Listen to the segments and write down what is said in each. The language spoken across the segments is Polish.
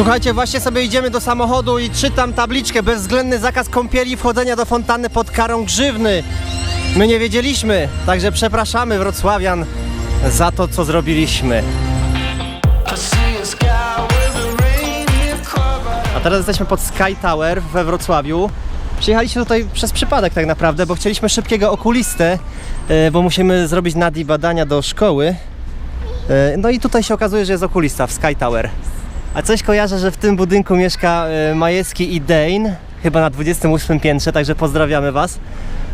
Słuchajcie, właśnie sobie idziemy do samochodu i czytam tabliczkę bezwzględny zakaz kąpieli wchodzenia do fontanny pod karą grzywny. My nie wiedzieliśmy, także przepraszamy wrocławian za to, co zrobiliśmy. A teraz jesteśmy pod Sky Tower we Wrocławiu. Przyjechaliśmy tutaj przez przypadek tak naprawdę, bo chcieliśmy szybkiego okulistę, e, bo musimy zrobić nadi badania do szkoły. E, No i tutaj się okazuje, że jest okulista w Sky Tower. A coś kojarzę, że w tym budynku mieszka e, Majewski i Dane, chyba na 28 piętrze, także pozdrawiamy Was.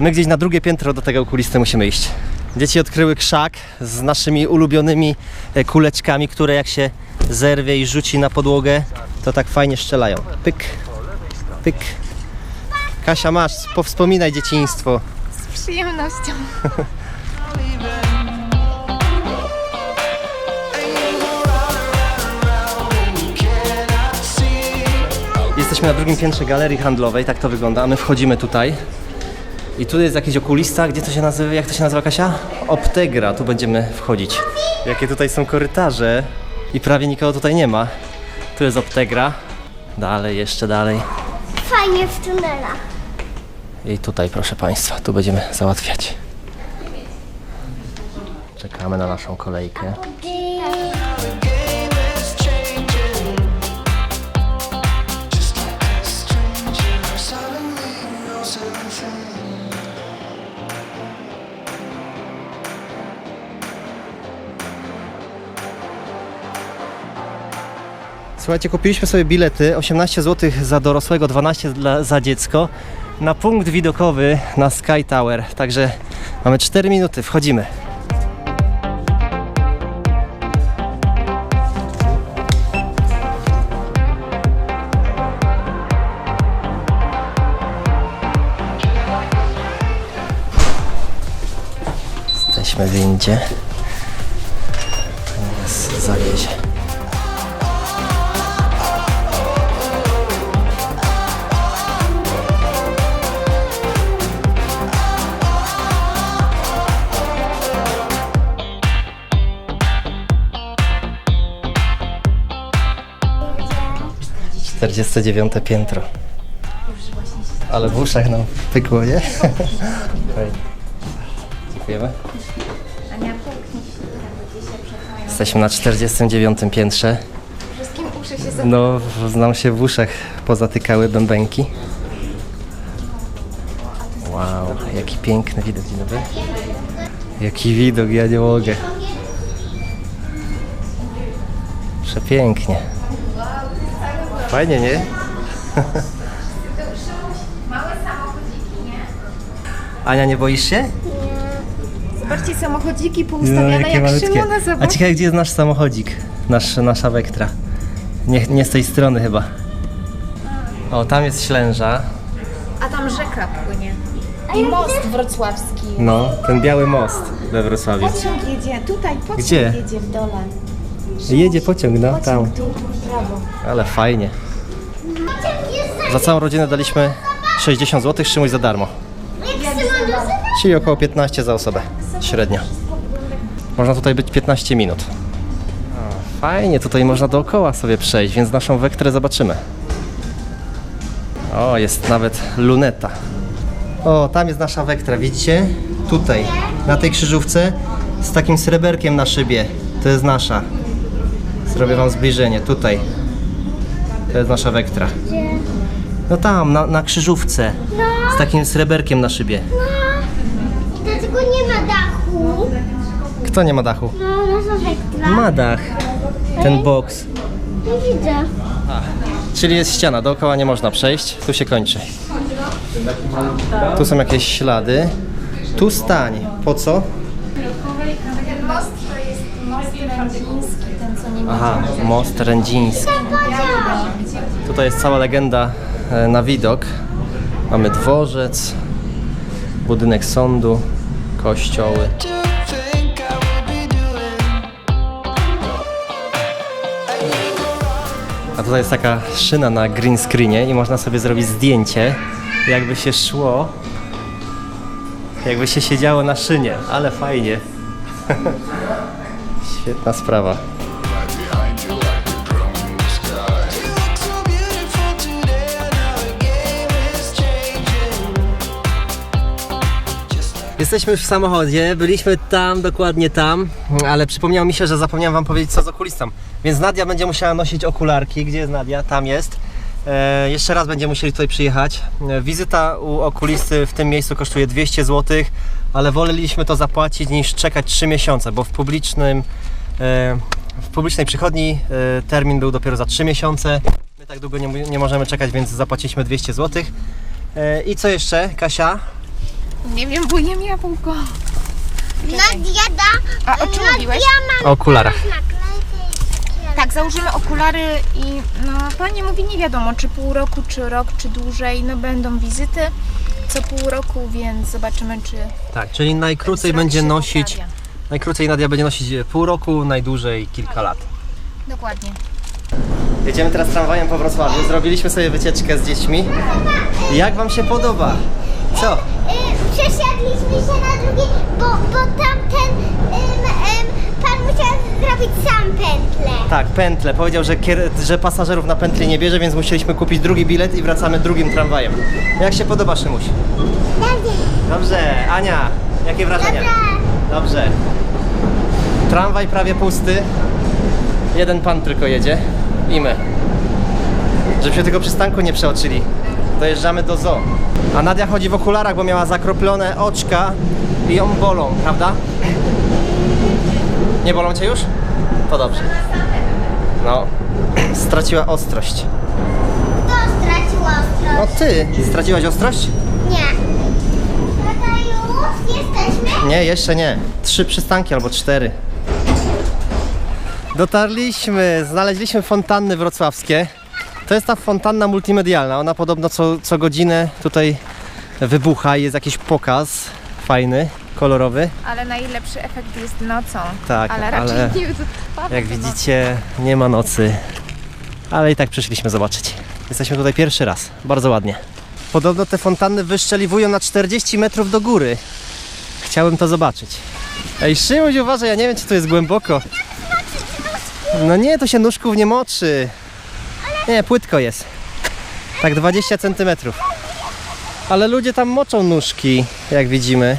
My gdzieś na drugie piętro do tego okulisty musimy iść. Dzieci odkryły krzak z naszymi ulubionymi e, kuleczkami, które jak się zerwie i rzuci na podłogę, to tak fajnie strzelają. Pyk, pyk. Kasia, masz, powspominaj dzieciństwo. Z przyjemnością. Jesteśmy na drugim piętrze galerii handlowej, tak to wygląda, a my wchodzimy tutaj. I tu jest jakiś okulista, gdzie to się nazywa, jak to się nazywa Kasia? Optegra, tu będziemy wchodzić. Jakie tutaj są korytarze i prawie nikogo tutaj nie ma. Tu jest Optegra, dalej, jeszcze dalej. Fajnie w tunelach. I tutaj, proszę Państwa, tu będziemy załatwiać. Czekamy na naszą kolejkę. Słuchajcie, kupiliśmy sobie bilety 18 zł za dorosłego, 12 dla, za dziecko na punkt widokowy na Sky Tower. Także mamy 4 minuty, wchodzimy. Jesteśmy w windzie. Nas zawiezie. Czterdzieste dziewiąte piętro. Ale w uszach nam pykło, nie? Dziękujemy. Jesteśmy na 49 piętrze. Wszystkim uszy się. No, nam się w uszach pozatykały bębenki. Wow, jaki piękny widok, dzień dobry. Jaki widok, ja nie mogę. Przepięknie. Fajnie, nie? Ania, nie boisz się? Zobaczcie, samochodziki poustawiane jak Szymona, A zobacz. ciekawe, gdzie jest nasz samochodzik? Nasz, nasza Vectra. Nie, nie z tej strony chyba. O, tam jest Ślęża. A tam rzeka płynie. I most wrocławski. No, ten biały most we Wrocławiu. Pociąg jedzie, tutaj pociąg Gdzie? jedzie w dole. Jedzie pociąg, no, tam. Pociąg tu, w prawo. Ale fajnie. Za całą rodzinę daliśmy 60 zł, Szymuś za darmo. Czyli około 15 za osobę, średnio. Można tutaj być 15 minut. Fajnie, tutaj można dookoła sobie przejść, więc naszą wektrę zobaczymy. O, jest nawet luneta. O, tam jest nasza wektra, widzicie? Tutaj, na tej krzyżówce, z takim sreberkiem na szybie. To jest nasza. Zrobię wam zbliżenie, tutaj. To jest nasza wektra. No tam, na, na krzyżówce. Z takim sreberkiem na szybie. Dlaczego nie ma dachu? Kto nie ma dachu? No, wektra. Ma dach. Ten boks. Nie widzę. Czyli jest ściana, dookoła nie można przejść. Tu się kończy. Tu są jakieś ślady. Tu stań. Po co? Most to jest most rędziński, ten co nie ma. Aha, most rędziński. Tutaj jest cała legenda e, na widok. Mamy dworzec, budynek sądu, kościoły. A tutaj jest taka szyna na green screenie i można sobie zrobić zdjęcie, jakby się szło, jakby się siedziało na szynie, ale fajnie. Świetna sprawa. Jesteśmy już w samochodzie, byliśmy tam, dokładnie tam, ale przypomniało mi się, że zapomniałem Wam powiedzieć co z okulistą. Więc Nadia będzie musiała nosić okularki. Gdzie jest Nadia? Tam jest. E, jeszcze raz będziemy musieli tutaj przyjechać. E, wizyta u okulisty w tym miejscu kosztuje 200 zł ale woleliśmy to zapłacić niż czekać 3 miesiące, bo w publicznym e, w publicznej przychodni e, termin był dopiero za 3 miesiące. My tak długo nie, nie możemy czekać, więc zapłaciliśmy 200 zł. E, I co jeszcze, Kasia? Nie wiem, bo jem jabłko. Nadia da... A o czym mówiłeś? O okularach. Tak, założymy okulary i no pani mówi nie wiadomo, czy pół roku, czy rok, czy dłużej. No będą wizyty co pół roku, więc zobaczymy, czy Tak, czyli najkrócej będzie nosić, poprawia. najkrócej Nadia będzie nosić pół roku, najdłużej kilka lat. Dokładnie. Jedziemy teraz tramwajem po Wrocławiu, zrobiliśmy sobie wycieczkę z dziećmi. Jak Wam się podoba? Co? Y, przesiadliśmy się na drugi, bo, bo tamten ym, ym, pan musiał zrobić sam pętlę. Tak, pętle. Powiedział, że, kier- że pasażerów na pętli nie bierze, więc musieliśmy kupić drugi bilet i wracamy drugim tramwajem. Jak się podoba, Szymuś? Dobrze. Dobrze. Ania, jakie wrażenia? Dobrze. Dobrze. Tramwaj prawie pusty. Jeden pan tylko jedzie i my. Żeby się tego przystanku nie przeoczyli. Dojeżdżamy do zoo. A Nadia chodzi w okularach, bo miała zakroplone oczka i ją bolą, prawda? Nie bolą cię już? To dobrze. No, straciła ostrość. Kto stracił No ostrość? ty, straciłaś ostrość? Nie. Tata, już jesteśmy? Nie, jeszcze nie. Trzy przystanki albo cztery. Dotarliśmy, znaleźliśmy fontanny wrocławskie. To jest ta fontanna multimedialna. Ona podobno co, co godzinę tutaj wybucha i jest jakiś pokaz fajny, kolorowy. Ale najlepszy efekt jest nocą. Tak, ale raczej ale nie trwa. Jak widzicie, nie ma nocy. Ale i tak przyszliśmy zobaczyć. Jesteśmy tutaj pierwszy raz. Bardzo ładnie. Podobno te fontanny wyszczeliwują na 40 metrów do góry. Chciałem to zobaczyć. Ej, Szymuś, uważaj, ja nie wiem, czy tu jest głęboko. No nie, to się nóżków nie moczy. Nie, płytko jest. Tak 20 centymetrów. Ale ludzie tam moczą nóżki, jak widzimy.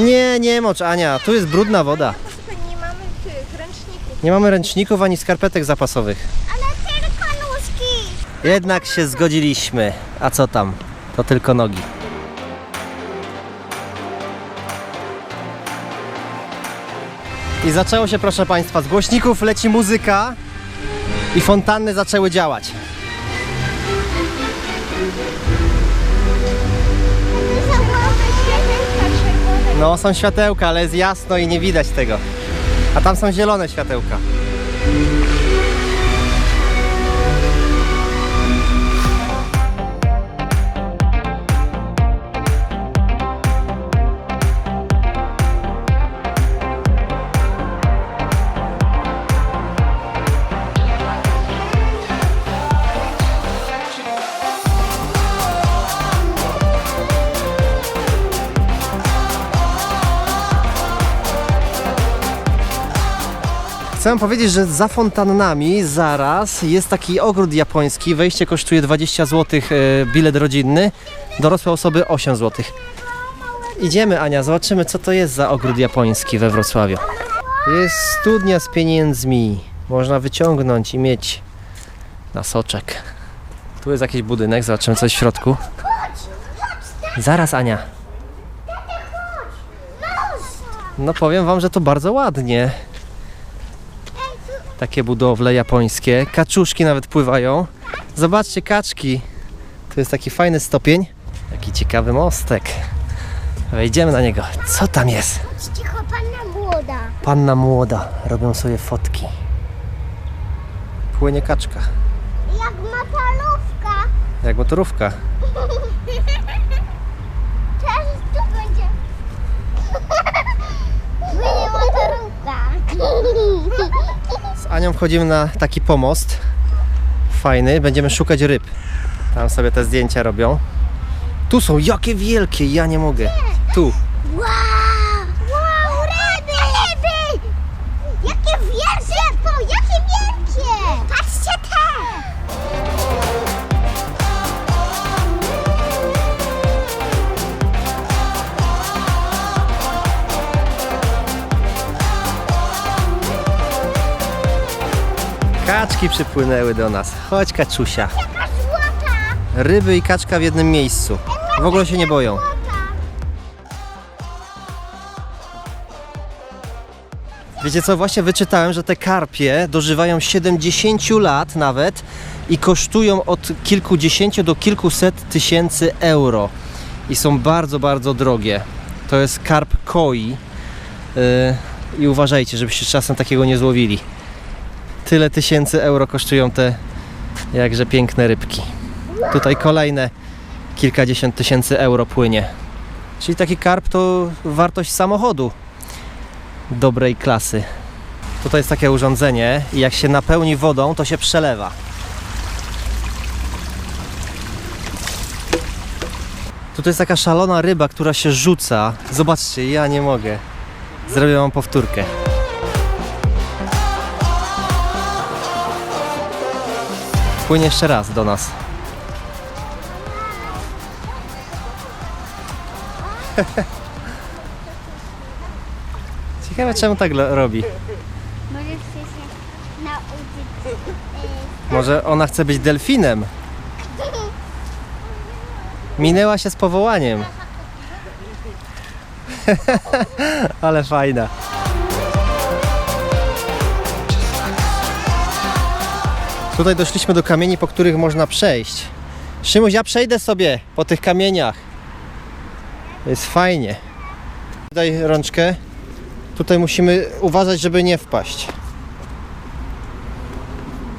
Nie, nie mocz, Ania, tu jest brudna woda. Nie mamy tych ręczników. Nie mamy ręczników ani skarpetek zapasowych. Ale tylko nóżki. Jednak się zgodziliśmy. A co tam? To tylko nogi. I zaczęło się, proszę Państwa, z głośników leci muzyka i fontanny zaczęły działać. No, są światełka, ale jest jasno i nie widać tego. A tam są zielone światełka. Chcę powiedzieć, że za fontannami zaraz jest taki ogród japoński. Wejście kosztuje 20 zł, e, bilet rodzinny. Dorosłe osoby 8 zł. Idziemy, Ania, zobaczymy, co to jest za ogród japoński we Wrocławiu. Jest studnia z pieniędzmi. Można wyciągnąć i mieć na soczek. Tu jest jakiś budynek, zobaczymy, co jest w środku. Zaraz, Ania. No powiem wam, że to bardzo ładnie. Takie budowle japońskie. Kaczuszki nawet pływają. Zobaczcie, kaczki. Tu jest taki fajny stopień. Jaki ciekawy mostek. Wejdziemy na niego. Co tam jest? Cicho, panna młoda. Panna młoda. Robią sobie fotki. Płynie kaczka. Jak motorówka. Jak motorówka. Teraz tu będzie. Płynie motorówka. Z Anią wchodzimy na taki pomost. Fajny. Będziemy szukać ryb. Tam sobie te zdjęcia robią. Tu są jakie wielkie, ja nie mogę. Tu. Wow! Kaczki przypłynęły do nas. Chodź kaczusia. Ryby i kaczka w jednym miejscu. W ogóle się nie boją. Wiecie co, właśnie wyczytałem, że te karpie dożywają 70 lat nawet i kosztują od kilkudziesięciu do kilkuset tysięcy euro. I są bardzo, bardzo drogie. To jest karp koi. Yy, I uważajcie, żebyście czasem takiego nie złowili. Tyle tysięcy euro kosztują te jakże piękne rybki. Tutaj kolejne kilkadziesiąt tysięcy euro płynie. Czyli taki karp to wartość samochodu dobrej klasy. Tutaj jest takie urządzenie i jak się napełni wodą, to się przelewa. Tutaj jest taka szalona ryba, która się rzuca. Zobaczcie, ja nie mogę. Zrobię wam powtórkę. Płynie jeszcze raz do nas. Ciekawe czemu tak lo- robi. Może chce się nauczyć. Może ona chce być delfinem? Minęła się z powołaniem. Ale fajna. Tutaj doszliśmy do kamieni, po których można przejść. Szymuś, ja przejdę sobie po tych kamieniach. Jest fajnie. Daj rączkę. Tutaj musimy uważać, żeby nie wpaść.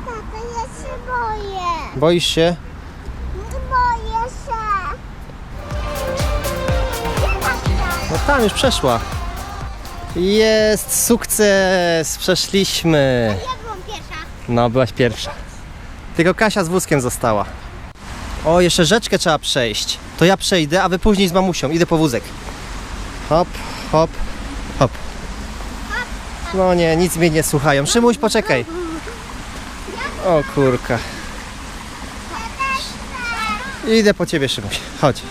Tato, ja się boję. Boisz się? Boję się. Tata? No tam już przeszła. Jest sukces! Przeszliśmy. Ja byłam pierwsza. No, byłaś pierwsza. Tylko Kasia z wózkiem została. O, jeszcze rzeczkę trzeba przejść. To ja przejdę, a wy później z mamusią. Idę po wózek. Hop, hop, hop. No nie, nic mnie nie słuchają. Szymuś, poczekaj. O kurka. Idę po ciebie, Szymuś. Chodź.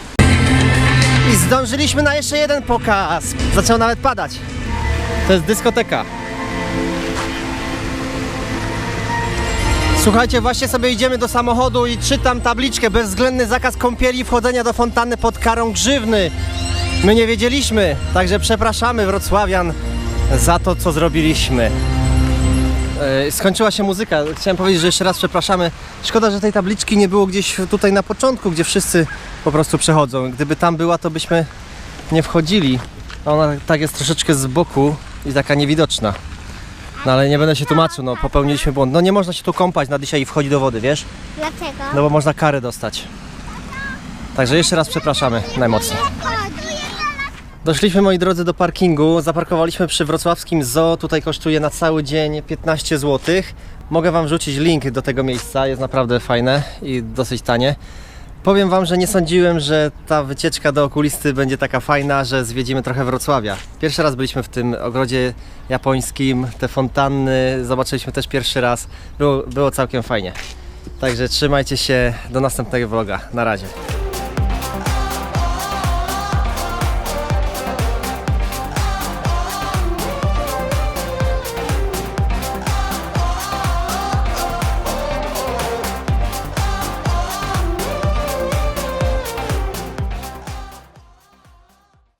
I zdążyliśmy na jeszcze jeden pokaz. Zaczęło nawet padać. To jest dyskoteka. Słuchajcie, właśnie sobie idziemy do samochodu i czytam tabliczkę bezwzględny zakaz kąpieli wchodzenia do fontanny pod karą grzywny. My nie wiedzieliśmy, także przepraszamy wrocławian za to, co zrobiliśmy. E, Skończyła się muzyka. Chciałem powiedzieć, że jeszcze raz przepraszamy. Szkoda, że tej tabliczki nie było gdzieś tutaj na początku, gdzie wszyscy po prostu przechodzą. Gdyby tam była, to byśmy nie wchodzili. Ona tak jest troszeczkę z boku i taka niewidoczna. No ale nie będę się tłumaczył, no popełniliśmy błąd. No nie można się tu kąpać na dzisiaj i wchodzić do wody, wiesz? Dlaczego? No bo można karę dostać. Także jeszcze raz przepraszamy najmocniej. Doszliśmy moi drodzy do parkingu, zaparkowaliśmy przy wrocławskim zoo, tutaj kosztuje na cały dzień 15 zł. Mogę Wam wrzucić link do tego miejsca, jest naprawdę fajne i dosyć tanie. Powiem Wam, że nie sądziłem, że ta wycieczka do okulisty będzie taka fajna, że zwiedzimy trochę Wrocławia. Pierwszy raz byliśmy w tym ogrodzie japońskim, te fontanny zobaczyliśmy też pierwszy raz. Było, było całkiem fajnie. Także trzymajcie się, do następnego vloga. Na razie.